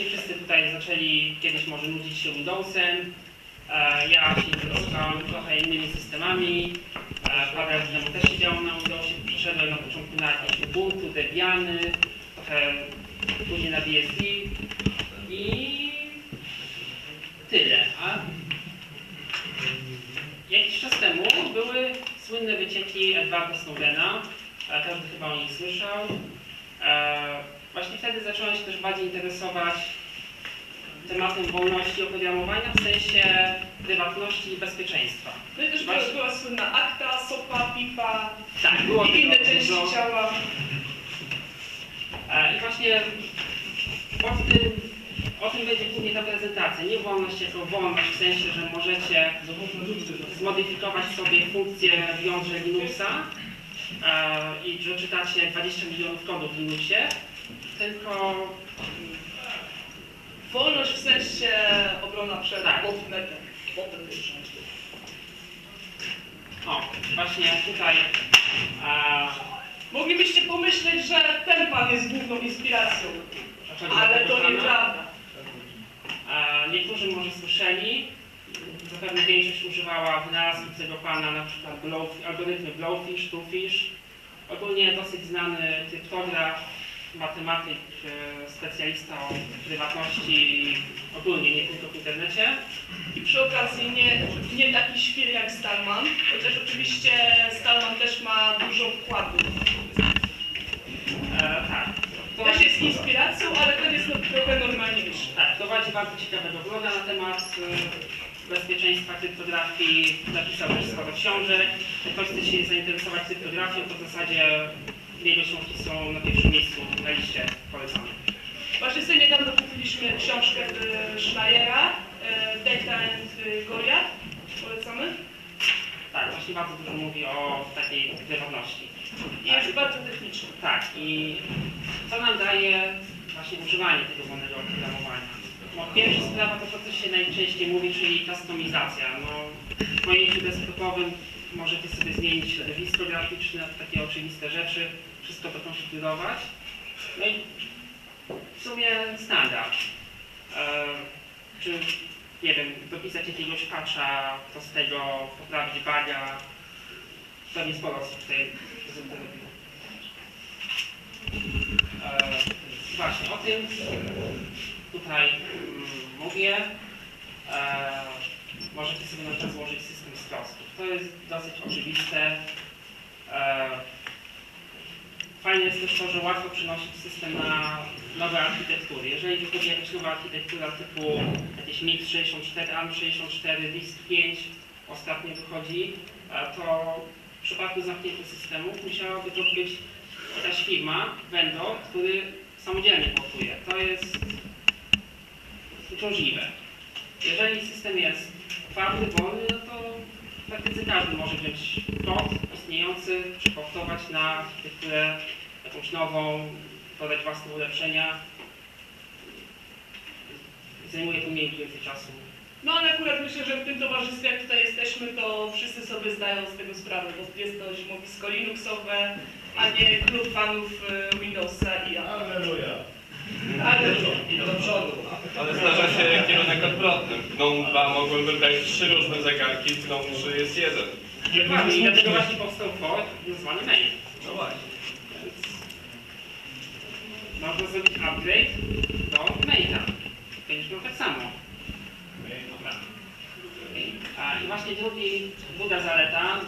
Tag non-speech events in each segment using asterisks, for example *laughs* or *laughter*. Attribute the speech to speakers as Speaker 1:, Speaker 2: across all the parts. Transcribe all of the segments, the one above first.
Speaker 1: Wszyscy tutaj zaczęli kiedyś może nudzić się Windowsem. E, Ja się interesowałem trochę innymi systemami. E, Parę lat temu też siedziałem na Windowsie. Przeszedłem na początku na jakieś Ubuntu, Debiany, trochę później na BSD i tyle. A jakiś czas temu były słynne wycieki Edwarda Snowdena. E, Każdy chyba o nich słyszał. Właśnie wtedy zacząłem się też bardziej interesować tematem wolności oprogramowania w sensie prywatności i bezpieczeństwa.
Speaker 2: No i też
Speaker 1: Właśnie-
Speaker 2: była, była słynna akta, sopa, pipa
Speaker 1: Tak, było
Speaker 2: i inne części
Speaker 1: dużo.
Speaker 2: ciała.
Speaker 1: E, I właśnie o tym, o tym będzie głównie ta prezentacja. Nie wolność jako wolność w sensie, że możecie zmodyfikować sobie funkcję w jądrze Linuxa e, i że czytacie 20 milionów kodów w Linuxie, tylko
Speaker 2: Wolność w sensie obrona przed
Speaker 1: Tak.
Speaker 2: botnetem. Botnet jest
Speaker 1: o, właśnie tutaj e,
Speaker 2: Moglibyście pomyśleć, że ten pan jest główną inspiracją, ale to
Speaker 1: pana.
Speaker 2: nieprawda.
Speaker 1: Niektórzy może słyszeli, zapewne większość używała wynalazków tego pana, na przykład blow, algorytmy Blowfish, Twofish. Ogólnie dosyć znany kryptograf, matematyk, e, specjalista prywatności ogólnie, nie tylko w internecie.
Speaker 2: I przy okazji nie, nie taki świr jak Stallman, chociaż oczywiście Stallman też ma dużo wkładu.
Speaker 1: E, tak. To,
Speaker 2: Też jest inspiracją, ale ten jest no, trochę normalniejszy.
Speaker 1: tak, prowadzi bardzo ciekawego bloga na temat e, bezpieczeństwa kryptografii, napisał też sporo książek. Jak ktoś chce się zainteresować kryptografią, to w zasadzie jego książki są na pierwszym miejscu na liście polecanych.
Speaker 2: Właśnie sobie niedawno kupiliśmy książkę e, Schleiera, e, Data and Goliath. Polecamy.
Speaker 1: Tak, właśnie bardzo dużo mówi o takiej prywatności.
Speaker 2: I jest bardzo techniczny.
Speaker 1: Tak, i co nam daje właśnie używanie tego wolnego oprogramowania? No, pierwsza sprawa to co się najczęściej mówi, czyli kustomizacja. No, w pojęciu desktopowym możecie sobie zmienić środowisko graficzne, takie oczywiste rzeczy, wszystko to konfigurować. No i w sumie standard. E, czy, nie wiem, dopisać jakiegoś patcha, to z tego poprawić buga, pewnie sporo osób tutaj z tym robiło. E, właśnie o tym tutaj mm, mówię. E, możecie sobie na przykład złożyć system z klocków. To jest dosyć oczywiste. E, fajne jest też to, że łatwo przenosić system na nowe architektury. Jeżeli wychodzi jakaś nowa architektura typu jakieś MIX 64, ARM 64, disk 5 ostatnio wychodzi, to w przypadku zamkniętych systemów musiałaby to być jakaś firma, vendor, który samodzielnie portuje. To jest uciążliwe. Jeżeli system jest twardy, wolny, no to praktyce każdy może wziąć kod istniejący, przeportować na architekturę jakąś nową, dodać własne ulepszenia. Zajmuje to mniej więcej czasu.
Speaker 2: No ale akurat myślę, że w tym towarzystwie, jak tutaj jesteśmy, to wszyscy sobie zdają z tego sprawę, bo jest to zimowisko Linuxowe, a nie klub fanów e, Windowsa i Apple.
Speaker 3: Alleluja.
Speaker 2: Ale
Speaker 3: I do przodu.
Speaker 4: Ale zdarza się kierunek odwrotny. W GNOME 2 mogłem wybrać trzy różne zegarki, w GNOME 3 jest jeden.
Speaker 1: Dokładnie, i dlatego właśnie powstał fork nazwany mail.
Speaker 4: No właśnie.
Speaker 1: Więc można zrobić upgrade do maila. Będziesz miał tak samo. A, I właśnie drugi, druga zaleta,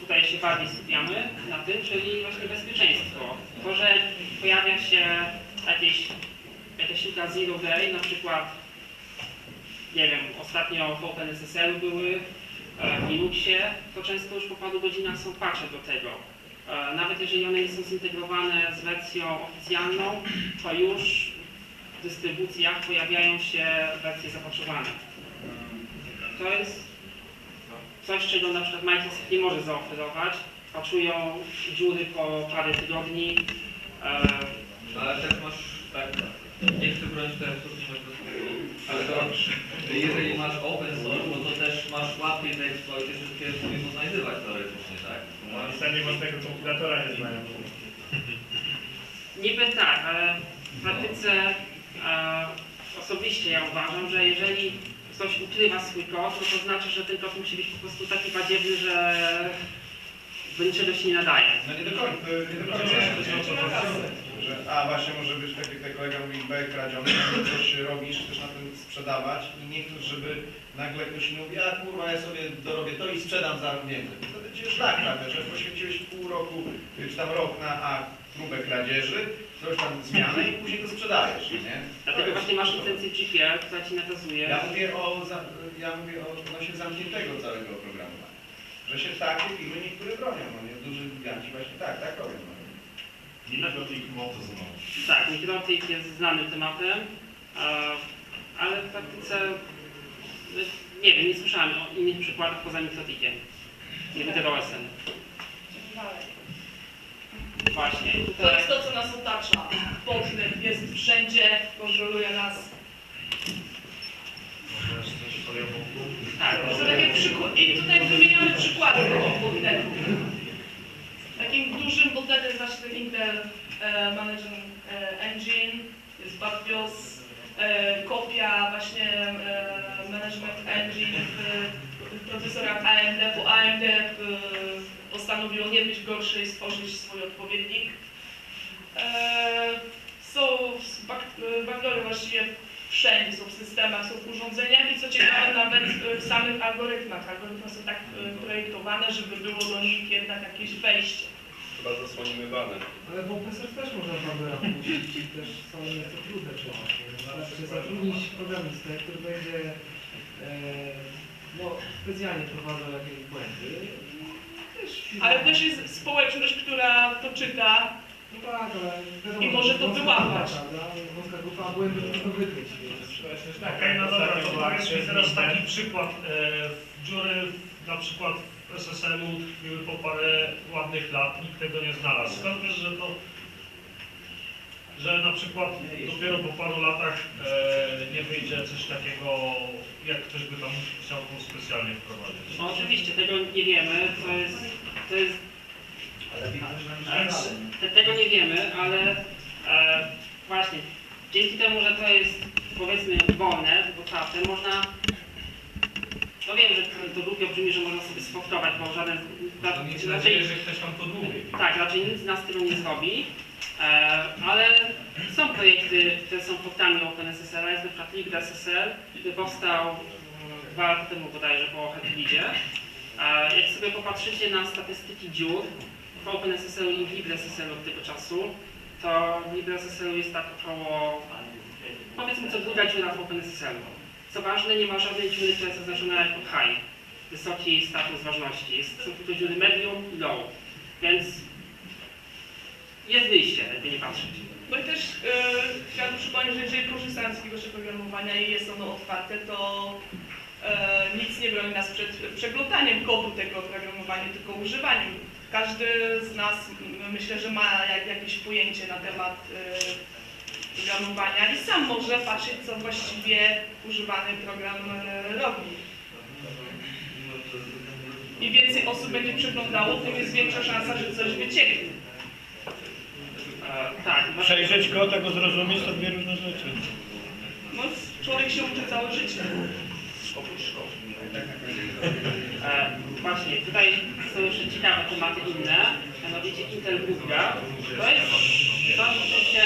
Speaker 1: tutaj się bardziej skupiamy na tym, czyli właśnie bezpieczeństwo. To, że pojawia się jakieś, jakaś ultra zero day, na przykład, nie wiem, ostatnio w OpenSSL były, e, w Linuxie, to często już po paru godzinach są patche do tego. E, Nawet jeżeli one nie są zintegrowane z wersją oficjalną, to już w dystrybucjach pojawiają się wersje zapotrzebowane. To jest coś, czego na przykład Microsoft nie może zaoferować. Paczują dziury po parę tygodni. E,
Speaker 5: Ale też masz, tak, nie chcę bronić teraz nie ale to, jeżeli masz open source, no to też masz łatwiej zaeksploitować wszystkie sobie to znajdywać teoretycznie, tak? Bo masz-
Speaker 3: Sami własnego kompilatora nie znają.
Speaker 1: Niby tak, ale w praktyce e, osobiście ja uważam, że jeżeli ktoś ukrywa swój kod, no to znaczy, że ten kod musi być po prostu taki badziewny, że do niczego się nie nadaje.
Speaker 3: No nie do końca, nie do końca. Że, a właśnie może być tak jak ten kolega mówi, B kradziony, coś robisz, chcesz na tym sprzedawać i nie chcesz, żeby nagle ktoś mówi, a kurwa ja sobie dorobię to i sprzedam za więcej. To będzie tak, prawda, że poświęciłeś pół roku, czy tam rok na a próbę kradzieży, coś tam zmianę i później to sprzedajesz, nie?
Speaker 1: Dlatego właśnie masz licencję GPL, która ci nakazuje.
Speaker 3: Ja mówię o, za, ja mówię o odnośnie zamkniętego całego oprogramowania. Że się takie firmy niektóre bronią, no nie? Duży giganci właśnie tak, tak robią. No.
Speaker 1: Tak, mikrotik jest znanym tematem, ale w praktyce no, nie wiem, nie słyszałem o innych przykładach poza mikrotikiem. Nie będę OSN. Właśnie,
Speaker 2: To jest to, co nas otacza. Podlet jest wszędzie, kontroluje nas.
Speaker 1: Tak,
Speaker 2: To są takie przykłady. I tutaj wymieniamy przykłady podletów. Takim dużym jest właśnie ten Intel e, Management e, Engine, jest Batbios, e, kopia właśnie e, Management Engine w, w procesorach AMD, bo AMD e, postanowiło nie być gorsze i stworzyć swój odpowiednik. E, są bak- e, backdoory właściwie wszędzie, są w systemach, są w urządzeniach i co ciekawe nawet e, w samych algorytmach. Algorytmy są tak e, projektowane, żeby było do nich jednak jakieś wejście.
Speaker 4: Chyba zasłonimy banem.
Speaker 6: Ale w OpenSource też można puścić i też są nieco trudne tematy. Wystarczy zatrudnić programistę, który będzie e, no, specjalnie prowadzał jakieś błędy. Też
Speaker 2: Ale też jest społeczność, która to czyta.
Speaker 6: No tak, ale wiadomo,
Speaker 2: I może
Speaker 6: że
Speaker 2: to wyłapać.
Speaker 6: Wąska grupa błędy można wykryć, więc...
Speaker 7: Okej, no dobra, to teraz taki przykład. E, w dziury na przykład w SSL-u tkwiły po parę ładnych lat, nikt tego nie znalazł. Skąd wiesz, że to że na przykład dopiero po paru latach e, nie wyjdzie coś takiego, jak ktoś by tam chciał to specjalnie wprowadzić.
Speaker 1: no oczywiście tego nie wiemy, to jest, to jest Te, tego nie wiemy, ale e, właśnie dzięki temu, że to jest powiedzmy wolne, otwarte, można no wiem, że to, głupio brzmi, że można sobie sfoktować, bo żaden
Speaker 5: mieć
Speaker 1: raczej,
Speaker 5: nadzieję, że ktoś to
Speaker 1: tak, raczej nic z nas tego nie zrobi, e, ale są projekty, które są podstawami OpenSSL, jest na przykład LibreSSL, który powstał mm, dwa lata temu bodajże po Headleadzie. E, Jak sobie popatrzycie na statystyki dziur w OpenSSL i w LibreSSL od tego czasu, to w LibreSSL jest tak około, powiedzmy co druga dziura w OpenSSL. Co ważne, nie ma żadnej dziury, która jest zaznaczona jako high, wysoki status ważności. Jest, są tylko dziury medium i low, więc jest wyjście, lepiej nie patrzeć.
Speaker 2: No i też e, chciałabym przypomnieć, że jeżeli korzystamy z jakiegoś oprogramowania i jest ono otwarte, to e, nic nie broni nas przed przeglądaniem kodu tego oprogramowania, tylko używaniem. Każdy z nas myślę, że ma jak, jakieś pojęcie na temat e, programowania i sam może patrzeć, co właściwie używany program e, robi. Im więcej osób będzie przeglądało, tym jest większa szansa, że coś wycieknie.
Speaker 1: E, tak,
Speaker 8: Przejrzeć go zrozumieć to dwie różne rzeczy.
Speaker 2: No, człowiek się uczy całe życie.
Speaker 1: E, właśnie, tutaj są jeszcze ciekawe tematy inne, mianowicie Intel Bootga. To jest coś, co się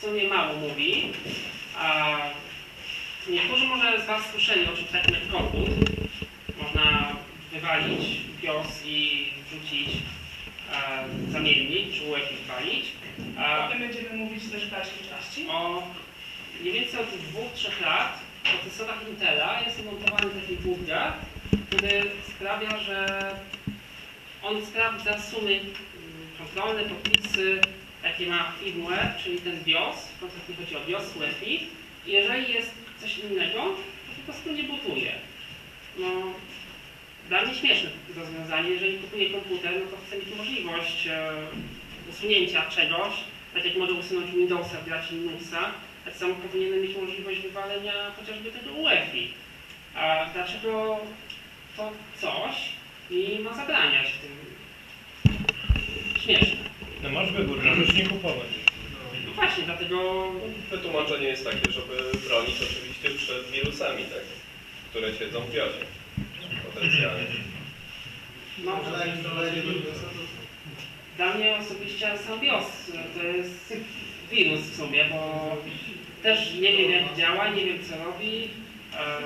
Speaker 1: w sumie mało mówi. A niektórzy może z Was słyszeli o czymś takim jak Coreboot. Można wywalić BIOS i wrzucić e, zamiennik, czy UEFI wywalić. A
Speaker 2: Potem będziemy mówić też w dalszej części.
Speaker 1: o mniej więcej od dwóch, trzech lat w procesorach Intela jest montowany taki burger, który sprawia, że on sprawdza sumy kontrolne, podpisy, jakie ma firmware, czyli ten BIOS, konkretnie chodzi o BIOS UEFI jeżeli jest coś innego, to po prostu nie bootuje. No, dla mnie śmieszne rozwiązanie, jeżeli kupuję komputer, no to chcę mieć możliwość e, usunięcia czegoś, tak jak mogę usunąć Windowsa w gracie Linuxa, tak samo powinienem mieć możliwość wywalenia chociażby tego UEFI. A dlaczego to coś mi ma zabraniać w tym? Śmieszne.
Speaker 8: No masz wybór, możesz nie kupować.
Speaker 1: No właśnie, dlatego
Speaker 4: Wytłumaczenie jest takie, żeby bronić oczywiście przed wirusami, tak, które siedzą w biosie potencjalnie.
Speaker 1: no, dla mnie osobiście sam BIOS to jest wirus w sumie, bo też nie wiem jak działa, nie wiem co robi. E,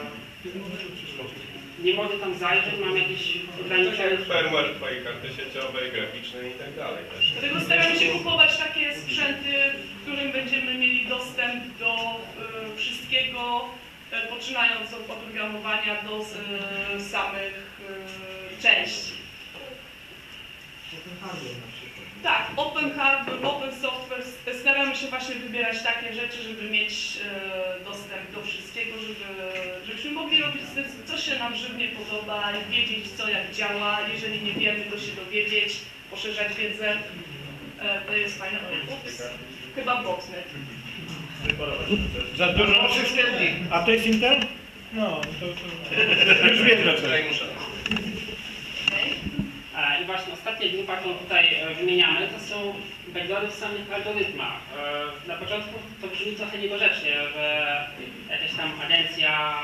Speaker 1: nie mogę tam zajrzeć, mam jakieś
Speaker 4: Tak
Speaker 1: ograniczenia.
Speaker 4: firmware twojej karty sieciowej, graficznej i tak dalej też.
Speaker 2: Dlatego staramy się kupować takie sprzęty, w którym będziemy mieli dostęp do e, wszystkiego, e, poczynając od oprogramowania do e, samych e, części.
Speaker 6: Ten hardware na przykład.
Speaker 2: Tak, open hardware, open software, staramy się właśnie wybierać takie rzeczy, żeby mieć e, dostęp do wszystkiego, żeby, żebyśmy mogli robić z- co się nam żywnie podoba i wiedzieć co jak działa, jeżeli nie wiemy to się dowiedzieć, poszerzać wiedzę. E, to jest fajne. Ups, chyba botnet.
Speaker 8: Za dużo. A to jest Intel? No, to, to już wiem dlaczego.
Speaker 1: E, właśnie ostatnia grupa, którą tutaj e, wymieniamy, to są backlody w samych algorytmach. E, Na początku to brzmi trochę niedorzecznie, że jakaś tam agencja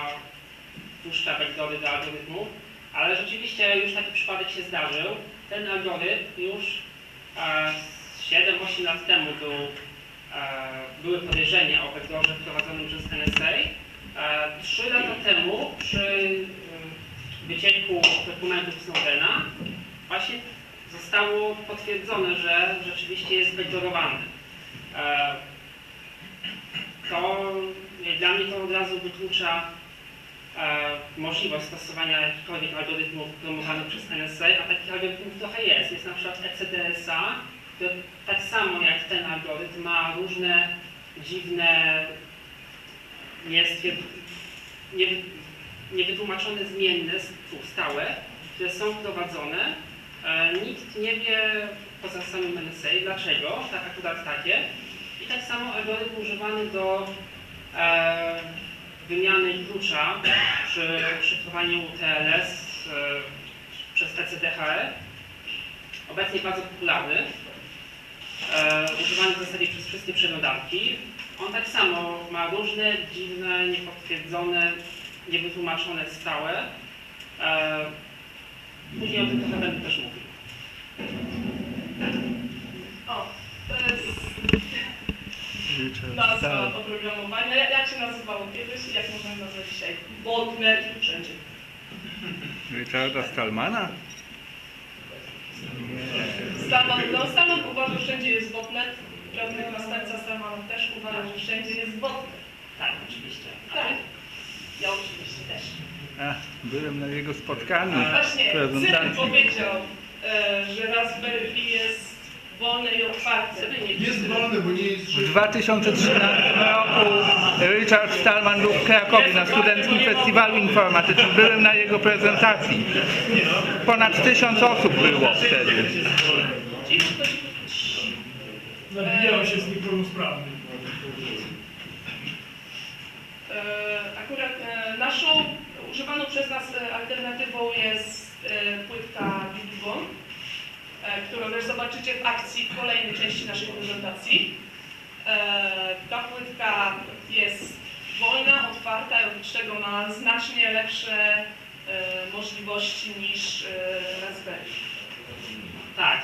Speaker 1: puszcza backlody do algorytmu, ale rzeczywiście już taki przypadek się zdarzył. Ten algorytm już e, z 7-8 lat temu był, e, były podejrzenia o backdoorze wprowadzonym przez NSA. E, Trzy lata temu przy e, wycieku dokumentów Snowdena właśnie zostało potwierdzone, że rzeczywiście jest backdoorowany. E, To dla mnie to od razu wyklucza e, możliwość stosowania jakichkolwiek algorytmów promowanych przez NSA, a takich algorytmów trochę jest. Jest na przykład ECDSA, które tak samo jak ten algorytm ma różne dziwne, niewytłumaczone zmienne, stałe, które są wprowadzone. E, nikt nie wie poza samym NSA dlaczego, tak akurat takie. I tak samo algorytm używany do e, wymiany klucza przy szyfrowaniu TLS e, przez TCDHR. Obecnie bardzo popularny. E, używany w zasadzie przez wszystkie przeglądarki. On tak samo ma różne dziwne, niepotwierdzone, niewytłumaczone stałe. E, później o tym będę też mówił.
Speaker 2: O, to jest nazwa oprogramowania. Jak się nazywało kiedyś i jak możemy nazwać dzisiaj? Botnet wszędzie.
Speaker 8: Richarda Stallmana?
Speaker 2: Stallman, no Stallman uważa, że wszędzie jest botnet. Prawny następca Stallmana też uważa, że wszędzie jest botnet.
Speaker 1: Tak, oczywiście.
Speaker 2: Tak. Ja oczywiście też.
Speaker 8: A, byłem na jego spotkaniu.
Speaker 2: Właśnie, Cyril
Speaker 8: prezentacji.
Speaker 2: powiedział, e, że Raspberry Pi jest wolne i otwarte.
Speaker 3: Jest wolny, bo nie jest
Speaker 8: W 2013 roku Richard Stallman był w Krakowie na Studenckim Festiwalu Informatycznym. Byłem na jego prezentacji. Ponad tysiąc osób było wtedy.
Speaker 7: Nabijał się z niepełnosprawnych.
Speaker 2: E, Akurat e, naszą używaną przez nas e, alternatywą jest e, płytka Bibligon, e, którą też zobaczycie w akcji w kolejnej części naszej prezentacji. Ta płytka jest wolna, otwarta oprócz tego ma znacznie lepsze możliwości niż Raspberry.
Speaker 1: Tak.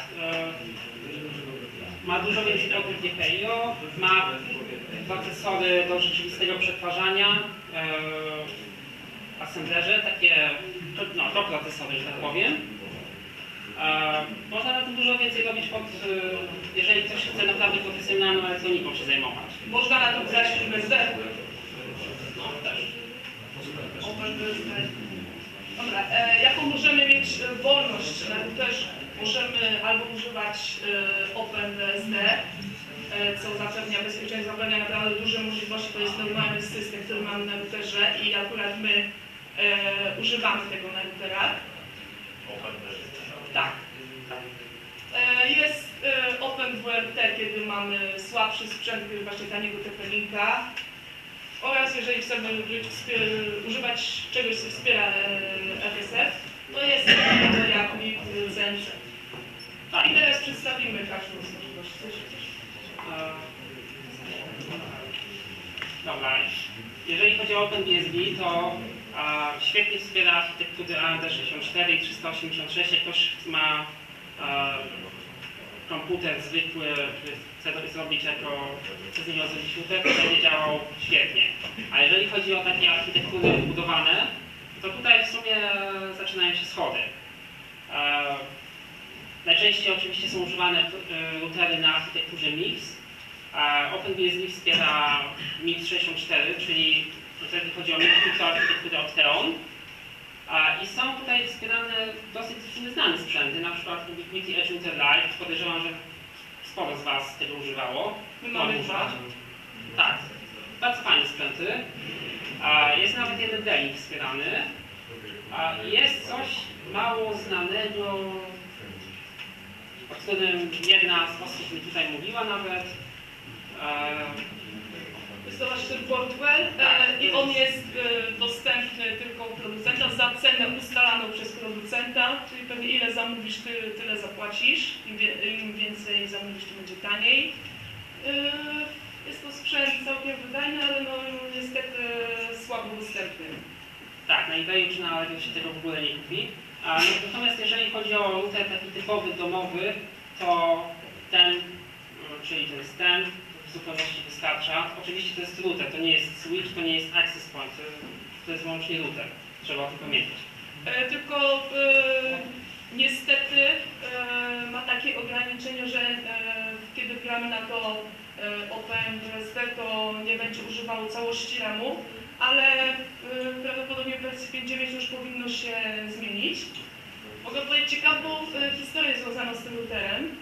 Speaker 1: Ma dużo więcej portów GPIO, ma procesory do rzeczywistego przetwarzania, assemblerze, takie, no, to procesory, że tak powiem. Można na tym dużo więcej robić, pod, e, jeżeli ktoś chce naprawdę profesjonalną elektroniką się zajmować.
Speaker 2: Można na to grać w USD.
Speaker 1: No, też.
Speaker 2: Dobra, e, jaką możemy mieć e, wolność na routerze? Możemy albo używać e, OpenBSD, e, co zapewnia bezpieczeństwo, zapewnia naprawdę duże możliwości. To jest normalny system, który mamy na routerze i akurat my e, używamy tego na routerach. Tak. E, Jest e, OpenWRT, kiedy mamy słabszy sprzęt, kiedy właśnie taniego TP-Linka. Oraz jeżeli chcemy używać czegoś, co wspiera e, FSF, to jest to jak MIT, CNC. I teraz przedstawimy każdą z możliwości.
Speaker 1: E, Dobra, jeżeli chodzi o OpenBSD, to a, świetnie wspiera architektury AMD64 i 386. Jak ktoś ma a, komputer zwykły, chce zrobić jako, chce z niego zrobić router, to będzie działał świetnie. A jeżeli chodzi o takie architektury budowane, to tutaj w sumie zaczynają się schody. E, najczęściej oczywiście są używane e, routery na architekturze MIX. a OpenBSD wspiera MIX64, czyli jeżeli chodzi o MIX, to architekturę Opteon. I są tutaj wspierane dosyć znane sprzęty, na przykład Ubiquiti Edge Lite. Podejrzewam, że sporo z Was tego używało.
Speaker 2: My mamy dwa.
Speaker 1: Tak, bardzo fajne sprzęty. Jest nawet jeden delik wspierany. Jest coś mało znanego, o którym jedna z osób mi tutaj mówiła nawet. E,
Speaker 2: Jest to właśnie ten Portwell e, i on jest e, dostępny tylko u producenta za cenę ustalaną przez producenta, czyli pewnie ile zamówisz, ty, tyle zapłacisz. Im, wie, Im więcej zamówisz, tym będzie taniej. E, Jest to sprzęt całkiem wydajny, ale no niestety słabo dostępny.
Speaker 1: Tak, na eBayu czy na Allegro się tego w ogóle nie kupi. A, natomiast jeżeli chodzi o router taki typowy, domowy, to ten, mm, czyli ten stand w zupełności wystarcza. Oczywiście to jest router, to nie jest switch, to nie jest access point, to, jest wyłącznie router. Trzeba o tym pamiętać.
Speaker 2: E, Tylko e, niestety e, ma takie ograniczenie, że e, kiedy gramy na to e, OpenBSD, to nie będzie używało całości RAMu, ale e, prawdopodobnie w wersji 5.9 już powinno się zmienić. Mogę powiedzieć ciekawą historię związaną z tym routerem,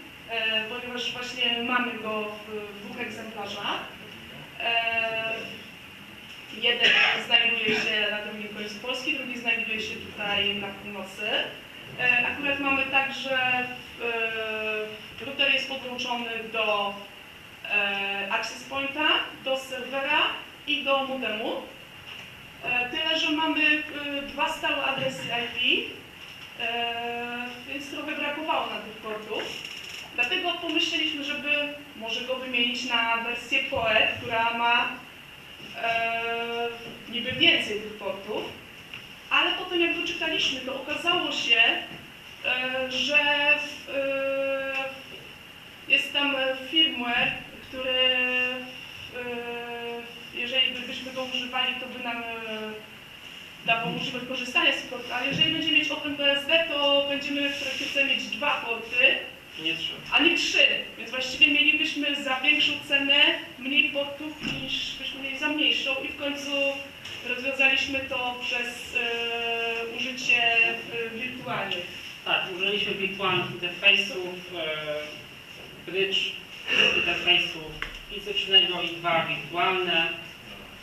Speaker 2: ponieważ właśnie mamy go w, dwóch egzemplarzach. E, Jeden znajduje się na drugim końcu Polski, drugi znajduje się tutaj na północy. E, Akurat mamy tak, że e, router jest podłączony do e, access pointa, do serwera i do modemu. E, Tyle, że mamy e, dwa stałe adresy IP, e, więc trochę brakowało na tych portów. Dlatego pomyśleliśmy, żeby może go wymienić na wersję PoE, która ma e, niby więcej tych portów, ale potem jak doczytaliśmy, to okazało się, e, że e, jest tam firmware, który e, jeżeli byśmy go używali, to by nam e, dawał możliwość korzystania z portu, ale jeżeli będziemy mieć OpenBSD, to będziemy w praktyce mieć dwa porty,
Speaker 1: Nie trzy.
Speaker 2: a nie trzy. Więc właściwie mielibyśmy za większą cenę mniej portów niż byśmy mieli za mniejszą i w końcu rozwiązaliśmy to przez e, użycie e, wirtualnych.
Speaker 1: Tak, użyliśmy wirtualnych interfejsów, e, bridge interfejsu fizycznego i dwa wirtualne.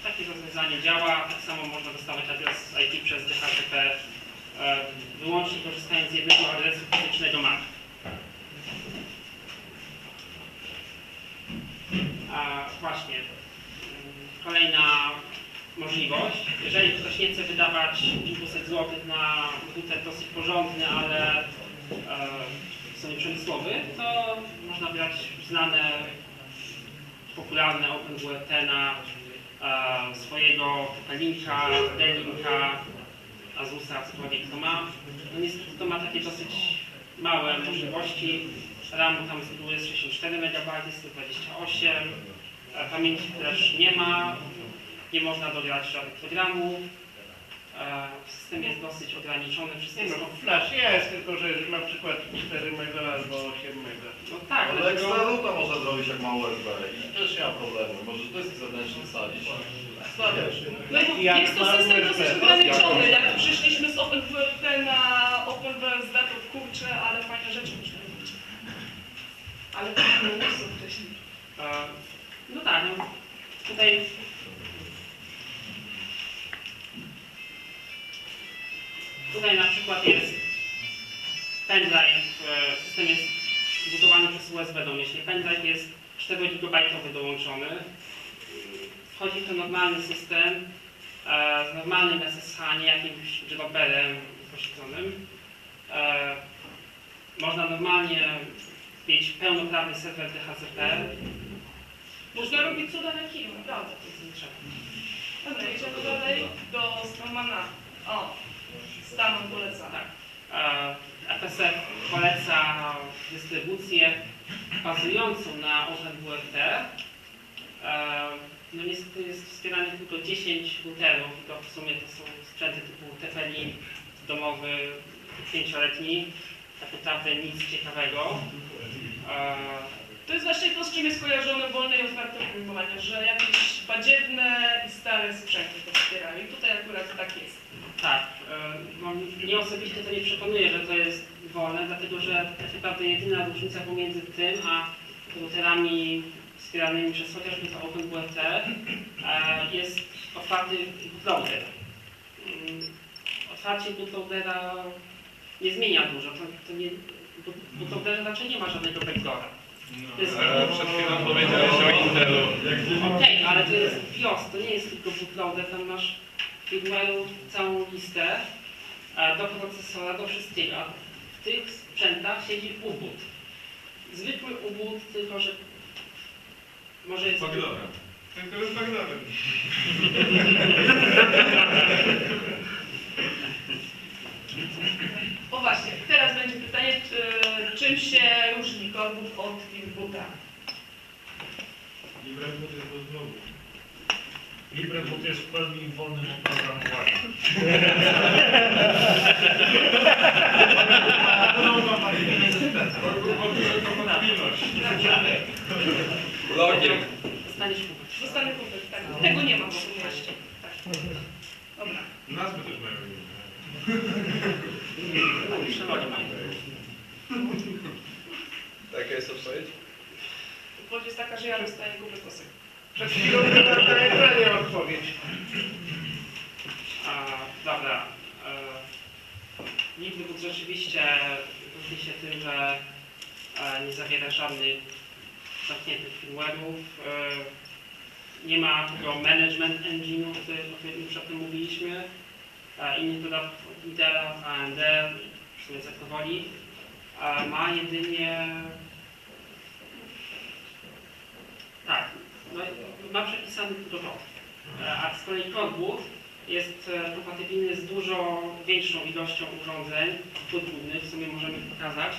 Speaker 1: Takie rozwiązanie działa, tak samo można dostawać adres IP przez DHCP, e, wyłącznie korzystając z jednego adresu fizycznego MAC. A właśnie, mm, kolejna możliwość. Jeżeli ktoś nie chce wydawać kilkuset złotych na router dosyć porządny, ale e, w sumie przemysłowy, to można brać znane, popularne OpenWRT na e, swojego Linka, D-Linka, Azusa, cokolwiek to ma. No niestety to ma takie dosyć małe możliwości. RAMu tam z jest 64 MB, 128 e, Pamięci też nie ma, nie można dograć żadnych programów. E, System jest dosyć ograniczony, wszystko
Speaker 9: Nie
Speaker 1: jest
Speaker 9: no, flash jest, tylko że na przykład 4 mega albo 8 mega.
Speaker 1: No tak,
Speaker 10: Ale
Speaker 1: dlatego...
Speaker 10: ekstra ruta można zrobić jak ma USB i też nie ma problemu. Możesz dysk zewnętrzny wsadzić. Stawiasz.
Speaker 2: No
Speaker 9: Jak
Speaker 2: jest to system dosyć ograniczony. Jak przyszliśmy z OpenWRT na OpenBSD, to kurczę, ale fajne rzeczy. Ale to było usług wcześniej.
Speaker 1: No tak, no, tutaj tutaj na przykład jest pendrive, e, system jest zbudowany przez USB domyślnie, pendrive jest 4 GB dołączony, wchodzi w to normalny system e, z normalnym SSH, nie jakimś dropperem posiedzonym. E, Można normalnie mieć pełnoprawny serwer DHCP,
Speaker 2: Można robić cuda na kiju, naprawdę.
Speaker 1: Nie trzeba.
Speaker 2: Dobra, jedziemy dalej do Stallmana. O, Stallman poleca.
Speaker 1: Tak. E, FSF poleca dystrybucję bazującą na OpenWRT. E, No niestety jest wspieranych tylko 10 routerów i to w sumie to są sprzęty typu TP-Link domowy, pięcioletni. Tak naprawdę nic ciekawego. E,
Speaker 2: To jest właśnie to, z czym jest kojarzone wolne i otwarte oprogramowanie, że jakieś badziewne i stare sprzęty to wspierają. I tutaj akurat tak jest.
Speaker 1: Tak, e, no, mnie osobiście to nie przekonuje, że to jest wolne, dlatego że tak naprawdę jedyna różnica pomiędzy tym a routerami wspieranymi przez chociażby to OpenWRT e, jest otwarty bootloader. Mm, Otwarcie bootloadera nie zmienia dużo, to, to nie, w bootloaderze raczej nie ma żadnego backdoora. To jest
Speaker 4: E, Przed chwilą powiedziałeś o Intelu.
Speaker 1: Okej, ale to jest BIOS, to nie jest tylko bootloader, tam masz firmware'ów całą listę e, do procesora, do wszystkiego. A w tych sprzętach siedzi UBUT. Zwykły UBUT, tylko że może jest...
Speaker 3: Tylko z Bagdadem.
Speaker 2: O *laughs* właśnie, teraz będzie pytanie, czy, czym się różni korbut od Filbuta?
Speaker 7: LibreBoot jest w pełni wolnym oprogramowaniem.
Speaker 4: Logiem.
Speaker 1: Dostaniesz UBUT.
Speaker 2: Zostanę kupić, tak. Tego nie ma w ogóle jeszcze. Tak. Dobra.
Speaker 3: Nazwy też mają imię.
Speaker 4: Jaka jest odpowiedź?
Speaker 2: Odpowiedź jest taka, że ja dostaję kupy kosy.
Speaker 3: Przed chwilą na ekranie odpowiedź.
Speaker 1: A, dobra. E, LibreBoot rzeczywiście różni się tym, że e, nie zawiera żadnych zamkniętych firmware'ów. E, nie ma tego management engine'u, o którym o tym mówiliśmy. Innych dodatków od Intela, AMD, sumie co kto woli. Ma jedynie... Tak, no, ma przepisany ROT. E, A z kolei Coreboot jest e, kompatybilny z dużo większą ilością urządzeń podwójnych, w sumie możemy pokazać.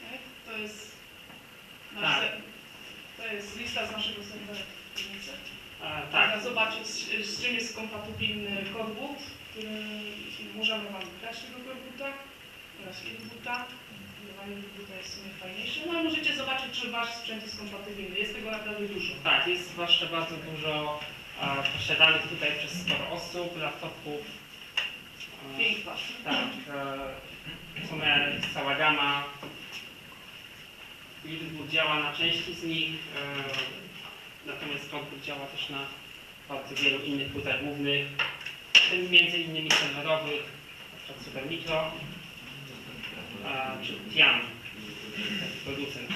Speaker 2: Tak? To jest nasz
Speaker 1: Tak.
Speaker 2: To jest lista z naszego serwera.
Speaker 1: E,
Speaker 2: Można
Speaker 1: Tak,
Speaker 2: zobaczyć, z, z czym jest kompatybilny Korbut, który możemy Wam wygrać tego Korbuta oraz Linkbuta. Wydawanie Linkbuta jest w sumie fajniejsze. No i możecie zobaczyć, czy Wasz sprzęt jest kompatybilny. Jest tego naprawdę dużo.
Speaker 1: tak, jest zwłaszcza bardzo dużo e, posiadanych tutaj przez sporo osób, laptopów. E,
Speaker 2: Piękna.
Speaker 1: Tak, e, w sumie cała gama. Liquidboot działa na części z nich, e, natomiast Codeboot działa też na bardzo wielu innych płytach głównych, w tym między innymi serwerowych, na e, czy Tian, producent.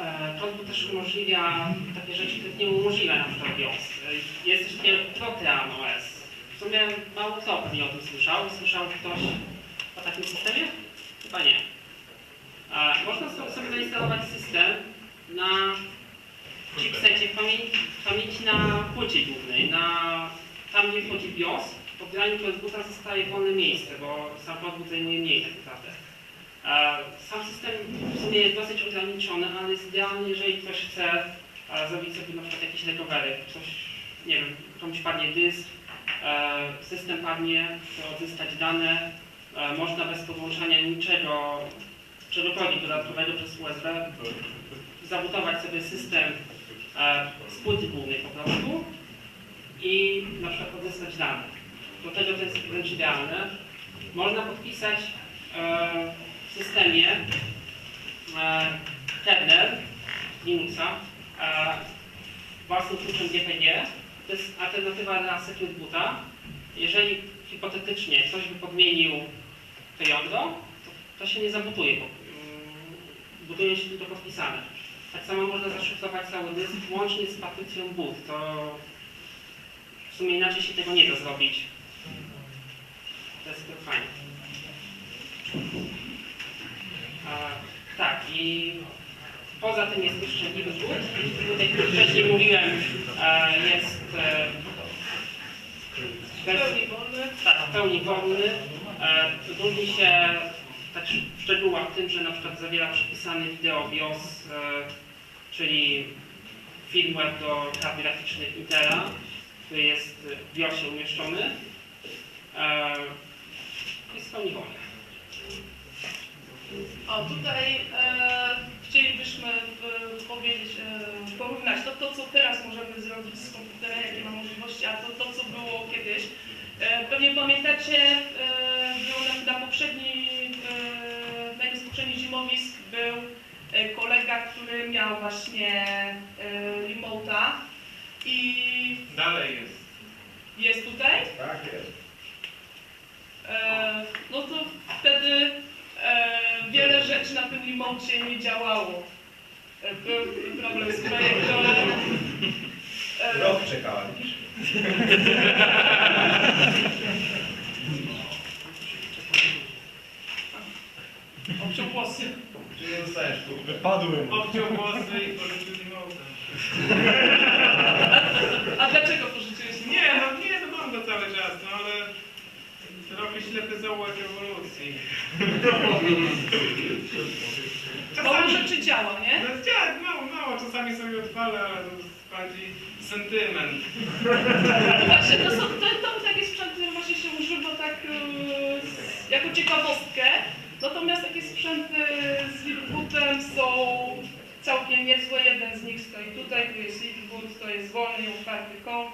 Speaker 1: E, Codeboot też umożliwia takie rzeczy, których nie umożliwia na przykład BIOS. Jest też takiego Protean OS. W sumie mało kto pewnie o tym słyszał. Słyszał ktoś o takim systemie? Chyba nie. E, Można so- sobie zainstalować system na chipsecie pamięci, pamięci na płycie głównej, na tam gdzie wchodzi BIOS, po wgraniu Codeboota zostaje wolne miejsce, bo sam Codeboot zajmuje mniej tak naprawdę. Sam system w sumie jest dosyć ograniczony, ale jest idealny, jeżeli ktoś chce e, zrobić sobie na przykład jakieś recovery, coś, nie wiem, komuś padnie dysk, e, system padnie, chce odzyskać dane, e, można bez podłączania niczego, czegokolwiek dodatkowego przez USB, zabudować sobie system z płyty głównej po prostu i na przykład odzyskać dane. Do tego to jest wręcz idealne. Można podpisać systemie kernel Linuxa e, własnym kluczem GPG. To jest alternatywa dla Secure Boota. Jeżeli hipotetycznie ktoś by podmienił to jądro, to, to się nie zabutuje, bo mm, buduje się tylko podpisane. Tak samo można zaszyfrować cały dysk łącznie z partycją boot. To w sumie inaczej się tego nie da zrobić. To jest fajne. Tak, i poza tym jest jeszcze Live Boot. Tutaj jak wcześniej mówiłem, e, jest e,
Speaker 2: W pełni wolny.
Speaker 1: tak, w pełni wolny. Różni się tak w szczegółach tym, że na przykład zawiera przypisany wideo BIOS, e, czyli firmware do kart graficznych Intela, który jest w BIOSie umieszczony. Jest w pełni wolny.
Speaker 2: O, tutaj e, chcielibyśmy e, powiedzieć, e, porównać to, to, co teraz możemy zrobić z komputerem, jakie ma możliwości, a to, to co było kiedyś. E, pewnie pamiętacie, e, było na, na poprzedni, e, na jednym z poprzednich zimowisk był e, kolega, który miał właśnie e, remota i
Speaker 3: Dalej jest.
Speaker 2: jest tutaj.
Speaker 3: Tak jest.
Speaker 2: E, no to wtedy rzeczy na tym remocie nie działało. E, Był problem z projektorem. E,
Speaker 3: Rok czekałem.
Speaker 2: obciął włosy.
Speaker 3: Czy nie dostajesz tu?
Speaker 10: Wypadłem.
Speaker 3: Obciął włosy i porzucił
Speaker 2: A dlaczego pożyczyłeś mi?
Speaker 11: Nie, no nie, no mam go cały czas, no ale robi ślepy zaułek ewolucji.
Speaker 2: Mało rzeczy działa, nie?
Speaker 11: No działa, mało, mało, czasami sobie odpalę, ale to jest bardziej sentyment.
Speaker 2: Właśnie, to są to, to takie sprzęty, które właśnie się używa tak z- jako ciekawostkę. Natomiast takie sprzęty z Littbootem są całkiem niezłe. Jeden z nich stoi tutaj, tu jest Littboot, to jest wolny, otwarty komp.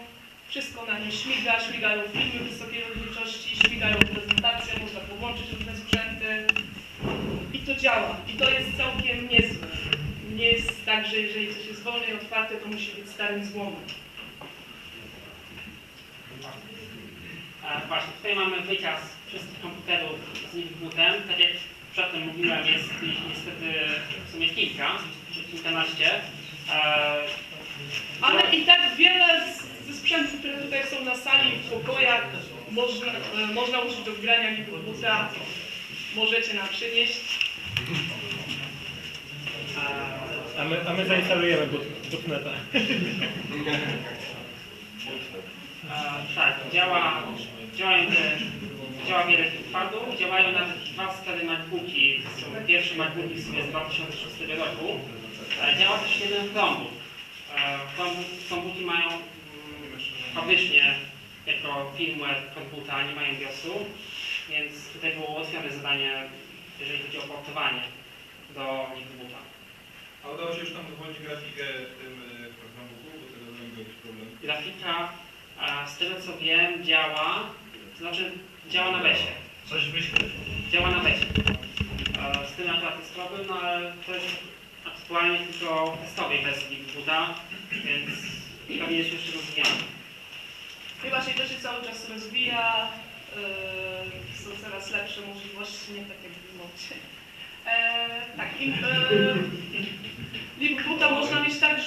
Speaker 2: Wszystko na nim śmiga, śmigają filmy wysokiej rozdzielczości, śmigają prezentacje, można połączyć różne sprzęty. I to działa. I to jest całkiem niezłe. Nie jest tak, że jeżeli coś jest wolne i otwarte, to musi być starym złomem.
Speaker 1: Właśnie, tutaj mamy wykaz wszystkich komputerów z Ligbootem. Tak jak przedtem mówiłem, jest ich niestety w sumie kilka, kilkanaście. E,
Speaker 2: Ale i tak wiele z- ze sprzętów, które tutaj są na sali, w pokojach, można, e, można użyć do grania Littbuta. Możecie nam przynieść.
Speaker 7: A my, a my zainstalujemy botneta.
Speaker 1: E, tak, działa, działają te, działa wiele tych układów, działają nawet dwa stare MacBooki, to są pierwsze MacBooki w sumie z 2006 roku. E, działa też jeden Chromebook. Chromebook- Chromebooki mają fabrycznie jako firmware komputa, nie mają BIOSu, więc tutaj było ułatwione zadanie, jeżeli chodzi o portowanie do Linkboota.
Speaker 11: A udało się już tam wywodzić grafikę w tym programu, bo tego nie był jakiś problem.
Speaker 1: Grafika, e, z tego co wiem, działa, to znaczy działa na besie.
Speaker 7: Coś wyślesz.
Speaker 1: działa na besie. E, Z tym akurat jest problem, no ale to jest aktualnie tylko w testowej wersji Buda, więc pewnie jest jeszcze rozwijany.
Speaker 2: To się cały czas rozwija. e, Są coraz lepsze możliwości, nie tak jak w remocie. E, tak, i e, można mieć tak,